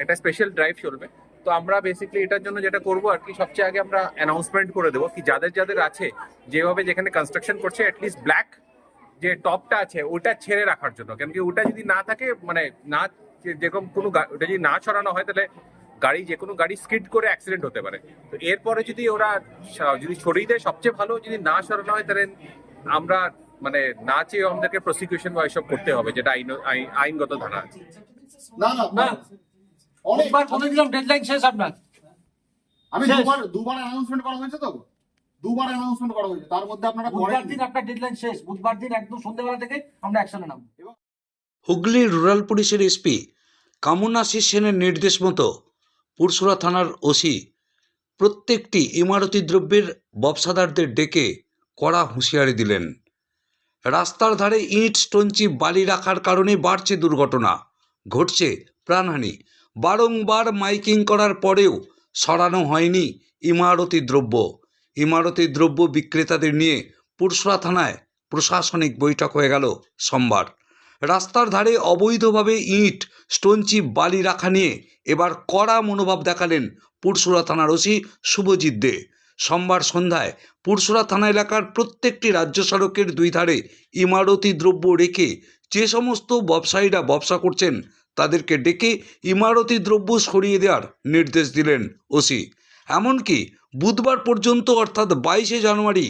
একটা special drive চলবে। তো আমরা বেসিক্যালি এটার জন্য যেটা করব আর কি সবচেয়ে আগে আমরা অ্যানাউন্সমেন্ট করে দেবো কি যাদের যাদের আছে যেভাবে যেখানে কনস্ট্রাকশন করছে অ্যাটলিস্ট ব্ল্যাক যে টপটা আছে ওটা ছেড়ে রাখার জন্য। কেন কি ওটা যদি না থাকে মানে না যে- যেরকম কোনো ওটা যদি না সরানো হয় তাহলে গাড়ি যে কোনো গাড়ি স্কিড করে অ্যাক্সিডেন্ট হতে পারে। তো এরপরে যদি ওরা যদি সরিয়ে দেয় সবচেয়ে ভালো যদি না সরানো হয় তাহলে আমরা মানে না চেয়ে আমাদেরকে প্রসিকিউশন বা এসব করতে হবে যেটা আইন আইন- আইনগত ধারা আছে। না। না না। বলে দিলাম ডেডলাইন শেষ আপনার। আমি দুবার দুবার অ্যানাউন্সমেন্ট করা হয়েছে তো? দুবার অ্যানাউন্সমেন্ট করা হয়েছে। তার মধ্যে আপনারা বুধবার দিন আপনার ডেডলাইন শেষ। বুধবার দিন একদম সন্ধ্যেবেলা থেকে আমরা অ্যাকশনে নামবো। হুগলি রুরাল পুলিশের এসপি কামনাশিস সেনের নির্দেশ মতো পুরসুরা থানার ওসি প্রত্যেকটি ইমারতি দ্রব্যের ব্যবসাদারদের ডেকে কড়া হুঁশিয়ারি দিলেন। রাস্তার ধারে ইট স্টোনচি বালি রাখার কারণে বাড়ছে দুর্ঘটনা। ঘটছে প্রাণহানি। বারংবার মাইকিং করার পরেও সরানো হয়নি ইমারতি দ্রব্য। ইমারতি দ্রব্য বিক্রেতাদের নিয়ে পুরসুরা থানায় প্রশাসনিক বৈঠক হয়ে গেল সোমবার। রাস্তার ধারে অবৈধভাবে ইট, স্টোনচি, বালি রাখা নিয়ে এবার কড়া মনোভাব দেখালেন পুরসুরা থানার ওসি শুভজিৎ দে। সোমবার সন্ধ্যায় পুরসুরা থানা এলাকার প্রত্যেকটি রাজ্য সড়কের দুই ধারে ইমারতি দ্রব্য রেখে যে সমস্ত ব্যবসায়ীরা ব্যবসা করছেন তাদেরকে ডেকে ইমারতি দ্রব্য সরিয়ে দেওয়ার নির্দেশ দিলেন ওসি। এমনকি বুধবার পর্যন্ত অর্থাৎ বাইশে জানুয়ারি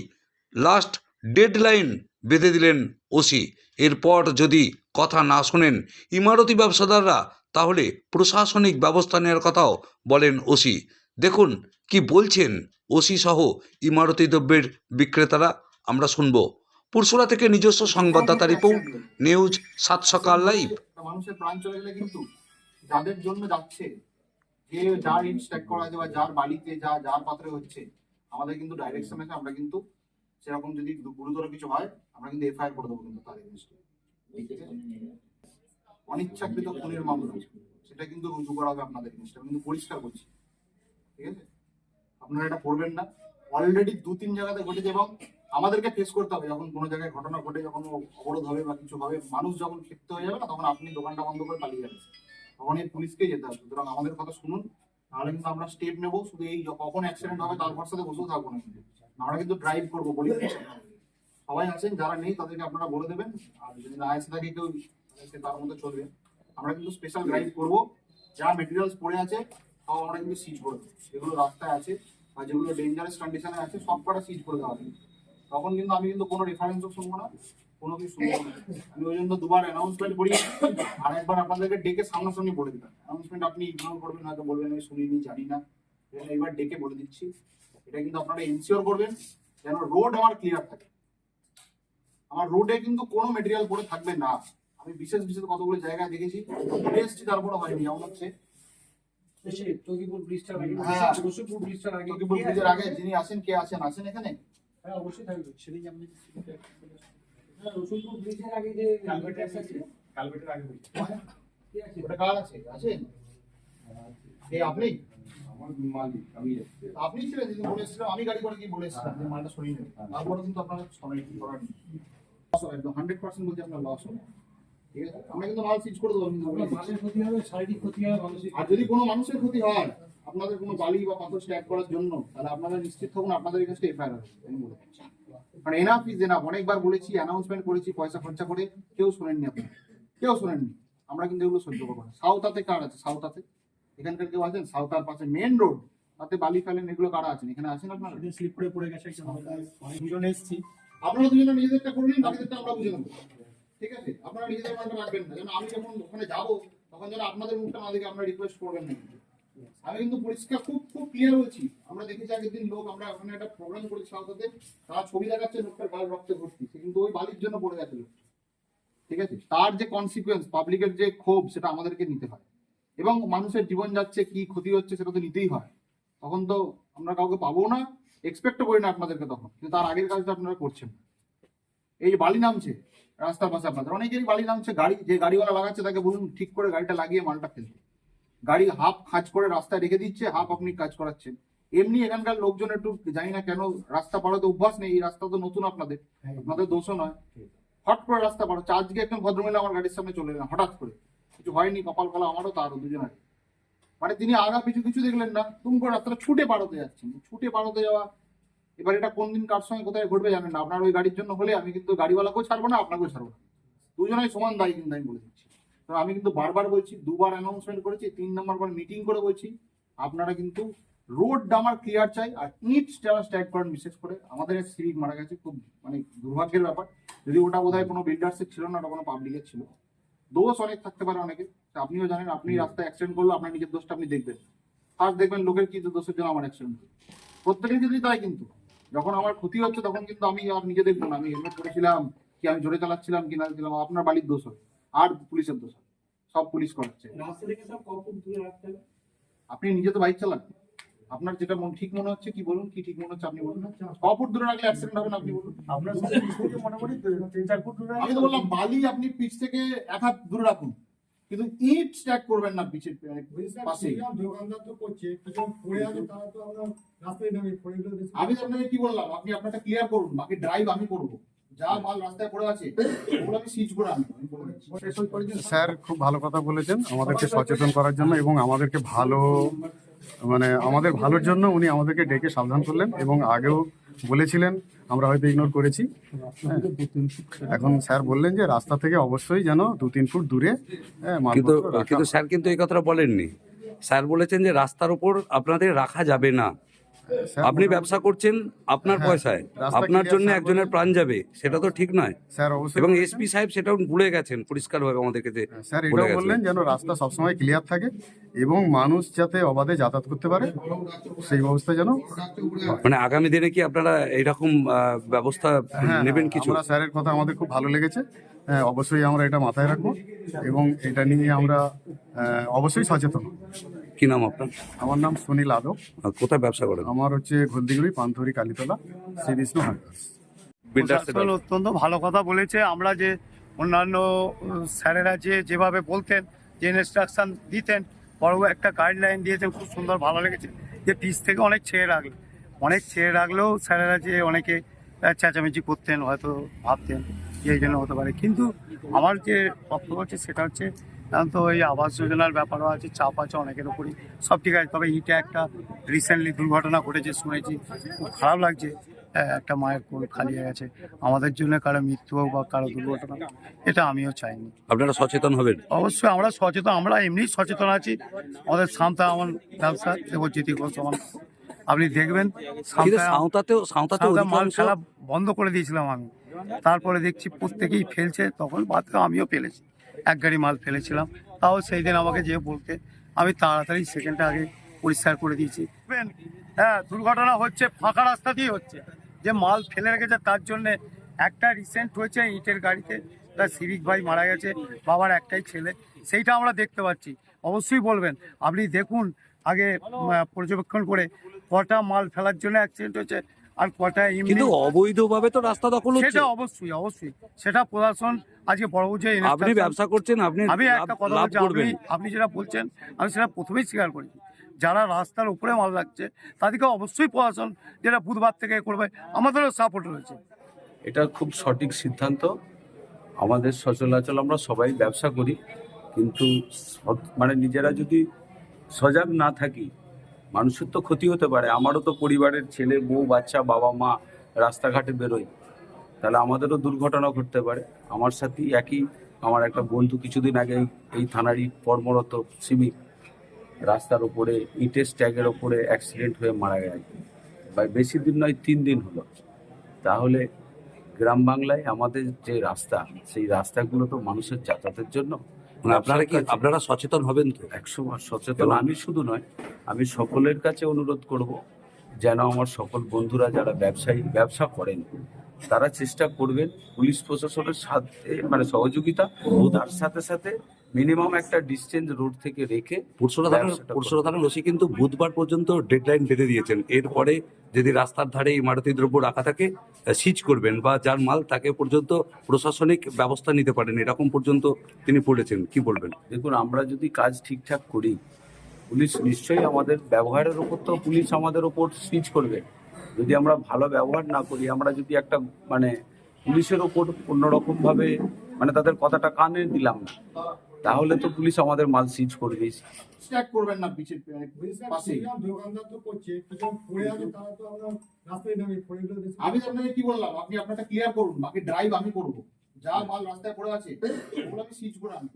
লাস্ট ডেডলাইন বেঁধে দিলেন ওসি। এরপর যদি কথা না শোনেন ইমারতি ব্যবসাদাররা, তাহলে প্রশাসনিক ব্যবস্থা নেওয়ার কথাও বলেন ওসি। দেখুন কি বলছেন ওসি সহ ইমারতি দ্রব্যের বিক্রেতারা, আমরা শুনব। পুরসুরা থেকে নিজস্ব সংবাদদাতা রিপোর্ট নিউজ সাত সকাল লাইভ মানুষের প্রাণ চলে গেলে কিন্তু যাদের জন্য যাচ্ছে, যে যার ইট স্ট্যাক করা আছে বা যার বাড়িতে যা, যার পাত্রে হচ্ছে, আমাদের কিন্তু ডাইরেকশন আছে আমরা কিন্তু সেরকম যদি গুরুতর কিছু হয়, আমরা কিন্তু এফআইআর করে দেবো কিন্তু তার এগেনস্টে অনিচ্ছাকৃত খুনের মামলা, সেটা কিন্তু রুজু করা হবে আপনাদের এগেনস্টে কিন্তু পরিষ্কার করছি ঠিক আছে? আপনারা এটা করবেন না। অলরেডি দু তিন জায়গাতে ঘটেছে এবং আমাদেরকে ফেস করতে হবে। যখন কোনো জায়গায় ঘটনা ঘটে, যখন অবরোধ হবে বা কিছু হবে, মানুষ যখন ক্ষিপ্ত হয়ে যাবে না, তখন আপনি দোকানটা বন্ধ করে পালিয়ে যাবেন। তখন এই পুলিশকে যেতে হবে। সুতরাং আমাদের কথা শুনুন। নাহলে কিন্তু আমরা স্টেপ নেব। শুধু এই কখন অ্যাক্সিডেন্ট হবে তার সাথে বসেও থাকব না কিন্তু। আমরা কিন্তু ড্রাইভ করব, বলি সবাই আছেন, যারা নেই তাদেরকে আপনারা বলে দেবেন। আর যদি না এসে থাকে কেউ সে তার মধ্যে চলবে। আমরা কিন্তু স্পেশাল ড্রাইভ করব। যা মেটেরিয়ালস পড়ে আছে তাও আমরা কিন্তু সিজ করে দেবো। যেগুলো রাস্তায় আছে আর যেগুলো ডেঞ্জারাস কন্ডিশনে আছে, সব কটা সিজ করে দেওয়া হবে। তখন কিন্তু আমি কিন্তু কোনো রেফারেন্সও শুনব না কোনো কিছু শুনব না। আমি ওই জন্য দুবার অ্যানাউন্সমেন্ট করি আর একবার আপনাদেরকে ডেকে সামনাসামনি বলে দিলাম। অ্যানাউন্সমেন্ট আপনি ইগনোর করবেন হয়তো বলবেন আমি শুনিনি জানি না। এই জন্য এবার ডেকে বলে দিচ্ছি। এটা কিন্তু আপনারা ইনসিওর করবেন যেন রোড আমার ক্লিয়ার থাকে। আমার রোডে কিন্তু কোনো মেটেরিয়াল পড়ে থাকবে না। আমি বিশেষ বিশেষ কতগুলো জায়গায় দেখেছি ঘুরে তারপরে হয়নি যেমন হচ্ছে। তকিপুর ব্রিজটার আগে হ্যাঁ। আগে। লক্ষ্মীপুর ব্রিজের আগে যিনি আছেন কে আছেন? আছেন এখানে? হ্যাঁ অবশ্যই থাকবে। সেদিন আপনি হ্যাঁ রসুলপুর ব্রিজের আগে যে আছে। কালভেটের আগে আছে? ওটা কার আছে? আপনি? আমার মালিক আমি আপনি ছিলেন যেদিন বলে এসেছিলাম আমি গাড়ি করে কি বলে এসেছিলাম। যে মালটা সরিয়ে নেবে তারপরে কিন্তু আপনার সরাই করার নেই। লস হবে একদম হান্ড্রেড পার্সেন্ট বলছি আপনার লস হবে। ঠিক আছে? আমরা কিন্তু মাল সিজ করে দেবো। মাসের ক্ষতি হবে শারীরিক ক্ষতি হবে মানসিক আর যদি কোনো মানুষের ক্ষতি হয় আপনাদের কোনো বালি বা পাথর স্ট্যাক করার জন্য তাহলে আপনারা নিশ্চিত থাকুন আপনাদের কাছে এফআইআর হবে আমি বলে দিচ্ছি। কারণ এনাফ ইজ এনাফ অনেকবার বলেছি অ্যানাউন্সমেন্ট করেছি পয়সা খরচা করে কেউ শোনেননি আপনি কেউ শোনেননি। আমরা কিন্তু এগুলো সহ্য করব না। সাউথাতে কার আছে? সাউথাতে এখানকার কেউ আছেন? সাউথার পাশে মেন রোড তাতে বালি ফেলেন এগুলো কারা আছেন? এখানে আছেন আপনারা? স্লিপ করে পড়ে গেছে দুজন এসছি। আপনারা দুজনে নিজেদেরটা করে নিন বাকিদেরটা আমরা বুঝে নেব। ঠিক আছে? আপনারা নিজেদের মানটা রাখবেন না। যেন আমি যখন ওখানে যাব তখন যেন আপনাদের মুখটা না দেখে আপনারা রিকোয়েস্ট করবেন না। আমি কিন্তু পরিষ্কার খুব খুব ক্লিয়ার বলছি। আমরা দেখেছি আগের দিন লোক, আমরা ওখানে একটা প্রোগ্রাম করেছি সাউথে তারা ছবি দেখাচ্ছে লোকটার গাল রক্তে ভর্তি সে কিন্তু ওই বালির জন্য পড়ে গেছে লোকটা। ঠিক আছে? তার যে কনসিকুয়েন্স পাবলিকের যে ক্ষোভ, সেটা আমাদেরকে নিতে হয়। এবং মানুষের জীবন যাচ্ছে, কি ক্ষতি হচ্ছে, সেটা তো নিতেই হয়। তখন তো আমরা কাউকে পাবো না এক্সপেক্টও করি না আপনাদেরকে তখন। কিন্তু তার আগের কাজটা আপনারা করছেন না। এই বালি নামছে, রাস্তার পাশে আপনাদের। অনেকেরই বালি নামছে গাড়ি, যে গাড়িওয়ালা লাগাচ্ছে, তাকে বলুন, ঠিক করে গাড়িটা লাগিয়ে মালটা ফেলতে। গাড়ি হাফ খাঁজ করে রাস্তায় রেখে দিচ্ছে হাফ আপনি কাজ করাচ্ছেন। এমনি এখানকার লোকজন একটু জানি না কেন রাস্তা পাড়াতে অভ্যাস নেই এই রাস্তা তো নতুন আপনাদের। আপনাদের দোষও নয়। হট করে রাস্তা পাড়ো আজকে একজন ভদ্রমহিলা আমার গাড়ির সামনে চলে এলেন হঠাৎ করে। কিছু হয়নি কপাল কলা আমারও তারও দুজনের। মানে তিনি আগা পিছু কিছু দেখলেন না তুম করে রাস্তাটা ছুটে পারতে যাচ্ছেন। ছুটে পারতে যাওয়া এবার এটা কোন দিন কার সঙ্গে কোথায় ঘটবে জানেন না। আপনার ওই গাড়ির জন্য হলে আমি কিন্তু গাড়িওয়ালাকেও ছাড়বো না আপনাকেও ছাড়বো না। দুজনেই সমান দায়ী কিন্তু আমি বলে দিচ্ছি। আমি কিন্তু বারবার বলছি দুবার অ্যানাউন্সমেন্ট করেছি তিন নম্বর বার মিটিং করে বলছি। আপনারা কিন্তু রোড ডামার ক্লিয়ার চাই আর ইট যারা স্ট্যাক করেন বিশেষ করে। আমাদের এক সিভিক মারা গেছে খুব মানে দুর্ভাগ্যের ব্যাপার। যদি ওটা বোধহয় কোনো বিল্ডার্সের ছিল না ওটা কোনো পাবলিকের ছিল। দোষ অনেক থাকতে পারে অনেকে তা আপনিও জানেন আপনি রাস্তায় অ্যাক্সিডেন্ট করলে আপনার নিজের দোষটা আপনি দেখবেন। ফার্স্ট দেখবেন লোকের কি দোষের জন্য আমার অ্যাক্সিডেন্ট হয়েছে প্রত্যেকের ক্ষেত্রেই তাই কিন্তু। যখন আমার ক্ষতি হচ্ছে তখন কিন্তু আমি আর নিজে দেখব না। আমি হেলমেট করেছিলাম কি আমি জোরে চালাচ্ছিলাম কি না ছিলাম আপনার বাড়ির দোষ হবে। আর পুলিশের দোষ সব পুলিশ করাচ্ছে। হবে আপনি নিজে তো বাইক চালান। আপনার যেটা মন ঠিক মনে হচ্ছে কি বলুন কি ঠিক মনে হচ্ছে আপনি বলুন। কপুর দূরে রাখলে অ্যাক্সিডেন্ট হবে না আপনি বলুন। আপনার মোটামুটি তিন চার ফুট দূরে আমি তো বললাম বালি আপনি পিচ থেকে এক হাত দূরে রাখুন। কিন্তু ইট স্ট্যাক করবেন না পিচের পাশে। করছে আমি তো আপনাকে কি বললাম আপনি আপনারটা ক্লিয়ার করুন বাকি ড্রাইভ আমি করব। যা মাল রাস্তায় পড়ে আছে ওগুলো আমি সিজ করে আনব আমি বলে দিচ্ছি। স্যার খুব ভালো কথা বলেছেন আমাদেরকে সচেতন করার জন্য এবং আমাদেরকে ভালো মানে আমাদের ভালোর জন্য উনি আমাদেরকে ডেকে সাবধান করলেন এবং আগেও বলেছিলেন আমরা হয়তো ইগনোর করেছি হ্যাঁ। এখন স্যার বললেন যে রাস্তা থেকে অবশ্যই যেন দু তিন ফুট দূরে হ্যাঁ, কিন্তু কিন্তু স্যার কিন্তু এই কথাটা বলেননি স্যার বলেছেন যে রাস্তার উপর আপনাদের রাখা যাবে না আপনি ব্যবসা করছেন আপনার হ্যাঁ, পয়সায়। আপনার জন্য একজনের প্রাণ যাবে সেটা তো ঠিক নয়। স্যার অবশ্যই এবং। এসপি সাহেব সেটাও ভুলে গেছেন পরিষ্কারভাবে আমাদেরকে যে স্যার বলে এটাও গেছেন। বললেন যেন রাস্তা সবসময় ক্লিয়ার থাকে এবং মানুষ যাতে অবাধে যাতায়াত করতে পারে সেই ব্যবস্থা যেন মানে আগামী দিনে কি আপনারা এইরকম ব্যবস্থা হ্যাঁ, নেবেন কিছু? স্যারের কথা আমাদের খুব ভালো লেগেছে। হ্যাঁ, অবশ্যই আমরা এটা মাথায় রাখব এবং এটা নিয়ে আমরা অবশ্যই সচেতন। কি নাম আপনার? আমার নাম সুনীল আদব আর কোথায় ব্যবসা করেন? আমার হচ্ছে ঘলদিগুড়ি পান্থরি কালীতলা শ্রী বিষ্ণু প্রশাসন অত্যন্ত ভালো কথা বলেছে। আমরা যে অন্যান্য স্যারেরা যে যেভাবে বলতেন যে ইনস্ট্রাকশন দিতেন বড় একটা গাইডলাইন দিয়েছেন খুব সুন্দর ভালো লেগেছে। যে পিস থেকে অনেক ছেড়ে রাখলে অনেক ছেড়ে রাখলেও স্যারেরা যে অনেকে চেঁচামেচি করতেন হয়তো ভাবতেন যে এই জন্য হতে পারে। কিন্তু আমার যে বক্তব্য হচ্ছে সেটা হচ্ছে তো এই আবাস যোজনার ব্যাপারও আছে চাপ আছে অনেকের উপরই। সব ঠিক আছে তবে ইটে একটা রিসেন্টলি দুর্ঘটনা ঘটেছে শুনেছি। খুব খারাপ লাগছে একটা মায়ের কোল খালি হয়ে গেছে। আমাদের জন্য কারও মৃত্যু হোক বা কারও দুর্ঘটনা এটা আমিও চাইনি। আপনারা সচেতন হবেন? অবশ্যই আমরা সচেতন আমরা এমনি সচেতন আছি। আমাদের সান্তা আমার ব্যবসা দেবজ্যোতি ঘোষ আমার আপনি দেখবেন সাঁওতাতেও মাল ফেলা বন্ধ করে দিয়েছিলাম আমি। তারপরে দেখছি প্রত্যেকেই ফেলছে তখন বাদ আমিও ফেলেছি। এক গাড়ি মাল ফেলেছিলাম। তাও সেই দিন আমাকে যে বলতে, আমি তাড়াতাড়ি সেকেন্ডটা আগে পরিষ্কার করে দিয়েছি। হ্যাঁ দুর্ঘটনা হচ্ছে, ফাঁকা রাস্তা দিয়ে হচ্ছে। যে মাল ফেলে রেখেছে তার জন্য একটা রিসেন্ট হয়েছে ইটের গাড়িতে। তার সিভিক ভাই মারা গেছে, বাবার একটাই ছেলে। সেইটা আমরা দেখতে পাচ্ছি। অবশ্যই বলবেন, আপনি দেখুন, আগে পর্যবেক্ষণ করে কটা মাল ফেলার জন্য অ্যাক্সিডেন্ট হয়েছে। আর কটা এমনি কিন্তু অবৈধভাবে তো রাস্তা দখল হচ্ছে। সেটা অবশ্যই অবশ্যই। সেটা প্রশাসন আজকে বড় বুঝে আপনি ব্যবসা করছেন আপনি আমি লাভ- একটা কথা বলছি আপনি আপনি যেটা বলছেন আমি সেটা প্রথমেই স্বীকার করি যারা রাস্তার উপরে মাল রাখছে তাদেরকে অবশ্যই প্রশাসন যেটা বুধবার থেকে করবে আমাদেরও সাপোর্ট রয়েছে। এটা খুব সঠিক সিদ্ধান্ত। আমাদের সচলাচল আমরা সবাই ব্যবসা করি কিন্তু মানে নিজেরা যদি সজাগ না থাকি মানুষের তো ক্ষতি হতে পারে। আমারও তো পরিবারের ছেলে, বউ, বাচ্চা, বাবা, মা রাস্তাঘাটে বেরোয়। তাহলে আমাদেরও দুর্ঘটনা ঘটতে পারে। আমার সাথেই একই, আমার একটা বন্ধু কিছুদিন আগে এই- থানারই কর্মরত সিভিক রাস্তার ওপরে ইটের স্ট্যাগের ওপরে অ্যাক্সিডেন্ট হয়ে মারা গেছে। বা বেশি দিন নয়, তিন দিন হলো। তাহলে গ্রাম বাংলায় আমাদের যে রাস্তা, সেই রাস্তাগুলো তো মানুষের যাতায়াতের জন্য আপনারা কি আপনারা সচেতন হবেন তো? একশো সচেতন। আমি শুধু নয় আমি সকলের কাছে অনুরোধ করব যেন আমার সকল বন্ধুরা যারা ব্যবসায়ী ব্যবসা করেন তারা চেষ্টা করবেন পুলিশ প্রশাসনের সাথে মানে সহযোগিতা ও তার সাথে সাথে মিনিমাম একটা ডিস্টেন্স রোড থেকে রেখে পুরসুরা থানার ওসি কিন্তু বুধবার পর্যন্ত ডেডলাইন বেঁধে দিয়েছেন। এরপরে যদি রাস্তার ধারে ইমারতি দ্রব্য রাখা থাকে সিজ করবেন বা যার মাল তাকে পর্যন্ত প্রশাসনিক ব্যবস্থা নিতে পারেন এরকম পর্যন্ত তিনি বলেছেন কি বলবেন? দেখুন আমরা যদি কাজ ঠিকঠাক করি পুলিশ নিশ্চয়ই আমাদের ব্যবহারের ওপর তো পুলিশ আমাদের ওপর সুইচ করবে। যদি আমরা ভালো ব্যবহার না করি আমরা যদি একটা মানে পুলিশের ওপর অন্যরকমভাবে মানে তাদের কথাটা কানে দিলাম না তাহলে তো পুলিশ আমাদের মাল সিজ করবেই স্ট্যাক করবেন না দোকানদার তো করছে কিছু পড়ে আছে তারা তো আমরা রাস্তায় নামে পড়ে গেলে আমি তো আপনাকে কি বললাম? আপনি আপনারটা ক্লিয়ার করুন বাকি ড্রাইভ আমি করব। যা মাল রাস্তায় পড়ে আছে ওগুলো আমি সিজ করে আনব।